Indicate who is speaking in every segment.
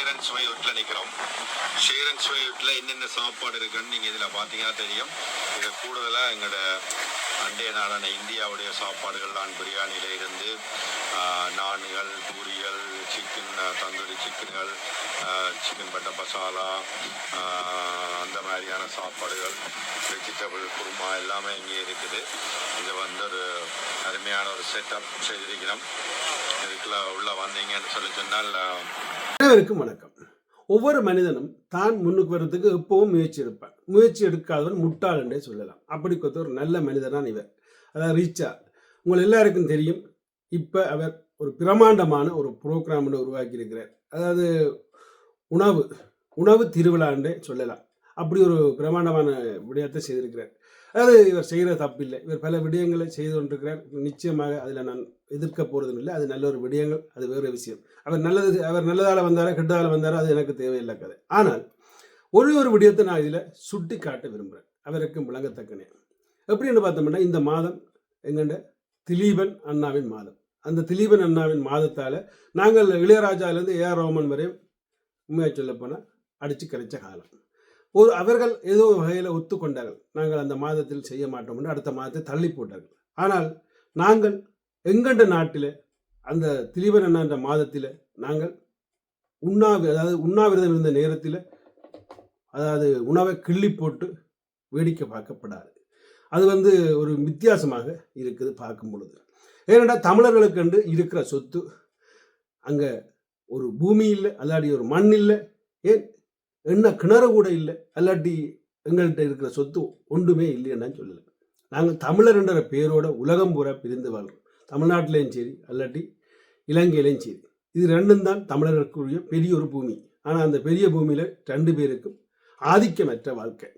Speaker 1: ஷேரன் சுவை வீட்டில் நிற்கிறோம் ஷேரன் சுவை வீட்டில் என்னென்ன சாப்பாடு இருக்குன்னு நீங்கள் இதில் பார்த்தீங்கன்னா தெரியும். இது கூடுதலாக எங்களோட அண்டைய நாடான இந்தியாவுடைய சாப்பாடுகள் நான் பிரியாணியில் இருந்து நான்கள் பூரிகள் சிக்கன் தந்தூரி சிக்கன்கள் சிக்கன் பட்டர் மசாலா அந்த மாதிரியான சாப்பாடுகள் வெஜிடபிள் குருமா எல்லாமே இங்கே இருக்குது. இது வந்து ஒரு அருமையான ஒரு செட்டப் செய்திருக்கிறோம். இதுக்குள்ள உள்ளே வந்தீங்கன்னு சொல்லி சொன்னால்
Speaker 2: அனைவருக்கும் வணக்கம். ஒவ்வொரு மனிதனும் தான் முன்னுக்கு வர்றதுக்கு எப்பவும் முயற்சி எடுப்பான். முயற்சி எடுக்காதவன் முட்டாள் என்றே சொல்லலாம். அப்படி கொத்த ஒரு நல்ல மனிதனான் இவர். அதாவது ரீச்சா உங்கள் எல்லாருக்கும் தெரியும் இப்போ அவர் ஒரு பிரமாண்டமான ஒரு ப்ரோக்ராம் உருவாக்கி இருக்கிறார் அதாவது உணவு உணவு திருவிழான்றே சொல்லலாம். அப்படி ஒரு பிரமாண்டமான விடயத்தை செய்திருக்கிறார். அதாவது இவர் செய்கிற தப்பில்லை. இவர் பல விடயங்களை செய்து கொண்டிருக்கிறார். நிச்சயமாக அதில் நான் எதிர்க்க போகிறதும் இல்லை அது நல்ல ஒரு விடயங்கள். அது வேறு விஷயம். அவர் நல்லது அவர் நல்லதால் வந்தாரா கெட்டதால் வந்தாரா அது எனக்கு தேவையில்லை கதை. ஆனால் ஒரு ஒரு விடயத்தை நான் இதில் சுட்டி காட்ட விரும்புகிறேன். அவருக்கும் விளங்கத்தக்கனே. எப்படின்னு பார்த்தோம்னா இந்த மாதம் எங்கண்ட திலீபன் அண்ணாவின் மாதம். அந்த திலீபன் அண்ணாவின் மாதத்தால் நாங்கள் இளையராஜாலேருந்து ஏஆர் ரோமன் வரையும் உண்மையாக சொல்லப்போனால் அடித்து கிடைச்ச காலம். ஒரு அவர்கள் ஏதோ வகையில் ஒத்துக்கொண்டார்கள். நாங்கள் அந்த மாதத்தில் செய்ய மாட்டோம் என்று அடுத்த மாதத்தை தள்ளி போட்டார்கள். ஆனால் நாங்கள் எங்கண்ட நாட்டில் அந்த திலீபன் அண்ணா என்ற மாதத்தில் நாங்கள் உண்ணாவி அதாவது உண்ணாவிரதம் இருந்த நேரத்தில் அதாவது உணவை கிள்ளி போட்டு வேடிக்கை பார்க்கப்படாது. அது வந்து ஒரு வித்தியாசமாக இருக்குது பார்க்கும் பொழுது. ஏனென்றால் தமிழர்களுக்கு என்று இருக்கிற சொத்து அங்கே ஒரு பூமி இல்லை அல்லாடி ஒரு மண் இல்லை. ஏன்? என்ன கிணறு கூட இல்லை. அல்லாட்டி எங்கள்கிட்ட இருக்கிற சொத்து ஒன்றுமே இல்லைன்னு சொல்லலை. நாங்கள் தமிழர் என்ற பேரோட உலகம் பூரா பிரிந்து வாழ்கிறோம் தமிழ்நாட்டிலையும் சரி அல்லாட்டி இலங்கையிலையும் சரி. இது ரெண்டும் தான் தமிழர்களுக்குரிய பெரிய ஒரு பூமி. ஆனால் அந்த பெரிய பூமியில் ரெண்டு பேருக்கும் ஆதிக்கமற்ற வாழ்க்கை.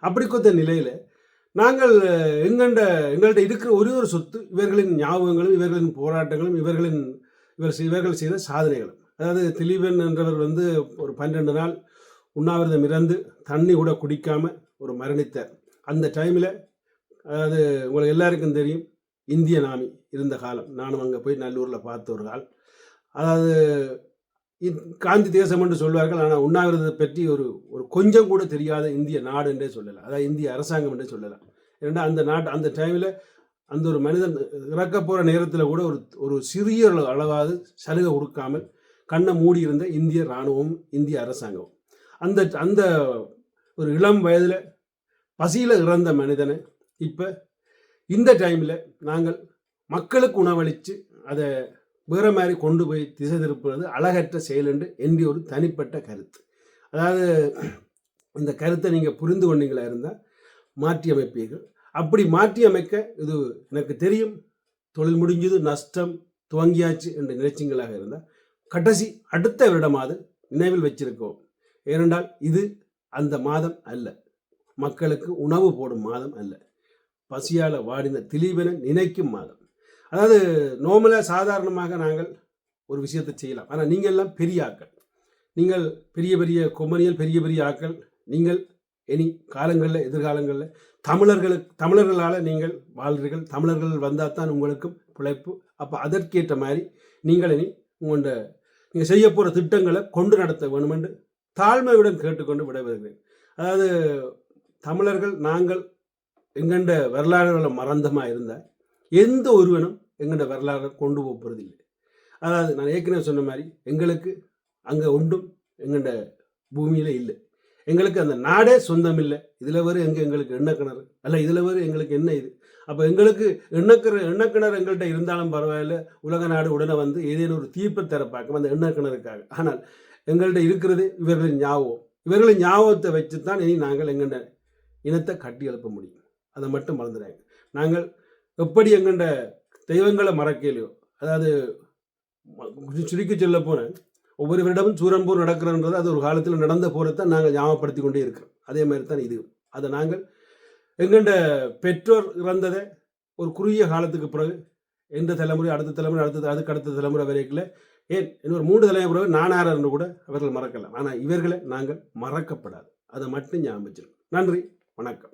Speaker 2: அப்படி கொத்த நிலையில் நாங்கள் எங்கண்ட எங்கள்கிட்ட இருக்கிற ஒரே ஒரு சொத்து இவர்களின் ஞாபகங்களும் இவர்களின் போராட்டங்களும் இவர்களின் இவர் செய்- இவர்கள் செய்த சாதனைகளும். அதாவது திலீபன் என்றவர் வந்து ஒரு பன்னெண்டு நாள் உண்ணாவிரதம் இறந்து தண்ணி கூட குடிக்காமல் ஒரு மரணித்தார். அந்த டைமில் அதாவது உங்களுக்கு எல்லாருக்கும் தெரியும் இந்திய நாமி இருந்த காலம். நானும் அங்கே போய் நல்லூரில் பார்த்த ஒரு கால் அதாவது காந்தி தேசம் என்று சொல்வார்கள். ஆனால் உண்ணாவிரதத்தை பற்றி ஒரு ஒரு கொஞ்சம் கூட தெரியாத இந்திய நாடு என்றே சொல்லலாம். அதாவது இந்திய அரசாங்கம் என்றே சொல்லலாம். ஏன்னா அந்த நாட்டு அந்த டைமில் அந்த ஒரு மனிதன் இறக்க போகிற நேரத்தில் கூட ஒரு ஒரு சிறிய அளவாவது சலுகை கொடுக்காமல் கண்ணை மூடி இருந்த இந்திய இராணுவம் இந்திய அரசாங்கம் அந்த அந்த ஒரு இளம் வயதில் பசியில் இறந்த மனிதனை இப்போ இந்த டைமில் நாங்கள் மக்களுக்கு உணவளித்து அதை வேறு மாதிரி கொண்டு போய் திசை திருப்புறது அழகற்ற செயல் என்று என்னுடைய ஒரு தனிப்பட்ட கருத்து. அதாவது இந்த கருத்தை நீங்கள் புரிந்து கொண்டீங்களா இருந்தால் மாற்றி அமைப்பீர்கள் அப்படி மாற்றி அமைக்க இது எனக்கு தெரியும். தொழில் முடிஞ்சது நஷ்டம் துவங்கியாச்சு என்று நினைச்சிங்களாக இருந்தால் கடைசி அடுத்த வருடமாவது நினைவில் வச்சிருக்கோம். ஏனென்றால் இது அந்த மாதம் அல்ல. மக்களுக்கு உணவு போடும் மாதம் அல்ல. பசியால் வாடின திலீபனை நினைக்கும் மாதம். அதாவது நோமலாக சாதாரணமாக நாங்கள் ஒரு விஷயத்தை செய்யலாம். ஆனால் நீங்கள் எல்லாம் பெரிய ஆக்கள் நீங்கள் பெரிய பெரிய கொம்பனியல் பெரிய பெரிய ஆக்கள் நீங்கள் இனி காலங்களில் எதிர்காலங்களில் தமிழர்களுக்கு தமிழர்களால் நீங்கள் வாழ்கிறீர்கள் தமிழர்கள் வந்தால் தான் உங்களுக்கும் பிழைப்பு. அப்போ அதற்கேற்ற மாதிரி நீங்கள் இனி உங்களோட நீங்கள் செய்ய போகிற திட்டங்களை கொண்டு நடத்த வேணுமென்று தாழ்மையுடன் கேட்டுக்கொண்டு விடைபெறுகிறேன். அதாவது தமிழர்கள் நாங்கள் எங்கண்ட வரலாறுகளை மறந்தமாக இருந்தால் எந்த ஒருவனும் எங்கண்ட வரலாறை கொண்டு போக போகிறதில்லை அதாவது நான் ஏற்கனவே சொன்ன மாதிரி எங்களுக்கு அங்கே ஒன்றும் எங்கண்ட பூமியில் இல்லை. எங்களுக்கு அந்த நாடே சொந்தம் இல்லை இதில் வரும் எங்கே எங்களுக்கு எண்ணக்கிணறு அல்ல இதில் வரும் எங்களுக்கு என்ன இது? அப்போ எங்களுக்கு எண்ணக்கிற எண்ணக்கிணறு எங்கள்கிட்ட இருந்தாலும் பரவாயில்ல. உலக நாடு உடனே வந்து ஏதேனும் ஒரு தீர்ப்பை தர பார்க்கும் அந்த எண்ணக்கிணறுக்காக ஆனால் எங்கள்கிட்ட இருக்கிறது இவர்களின் ஞாபகம். இவர்களின் ஞாபகத்தை வச்சு தான் இனி நாங்கள் எங்கண்ட இனத்தை கட்டி எழுப்ப முடியும். அதை மட்டும் மறந்துடுறாங்க நாங்கள் எப்படி எங்கண்ட தெய்வங்களை மறக்கலையோ அதாவது ம- சுருக்கி சொல்ல போனேன் ஒவ்வொரு வருடமும் சூரன்பூர் நடக்கிறன்றது அது ஒரு காலத்தில் நடந்த போகிறதான் நாங்கள் ஞாபகப்படுத்தி கொண்டே இருக்கிறோம். அதே மாதிரி தான் இது. அதை நாங்கள் எங்கண்ட பெற்றோர் இறந்ததை ஒரு குறுகிய காலத்துக்கு பிறகு எந்த தலைமுறை அடுத்த தலைமுறை அடுத்த அதுக்கு அடுத்த தலைமுறை வரைக்கும் ஏன்? இன்னொரு மூன்று தலைமுறை நானாரன்னு கூட அவர்கள் மறக்கலாம். ஆனால் இவர்களை நாங்கள் மறக்கப்படாது. அதை மட்டும் ஞாபகம் நன்றி. வணக்கம்.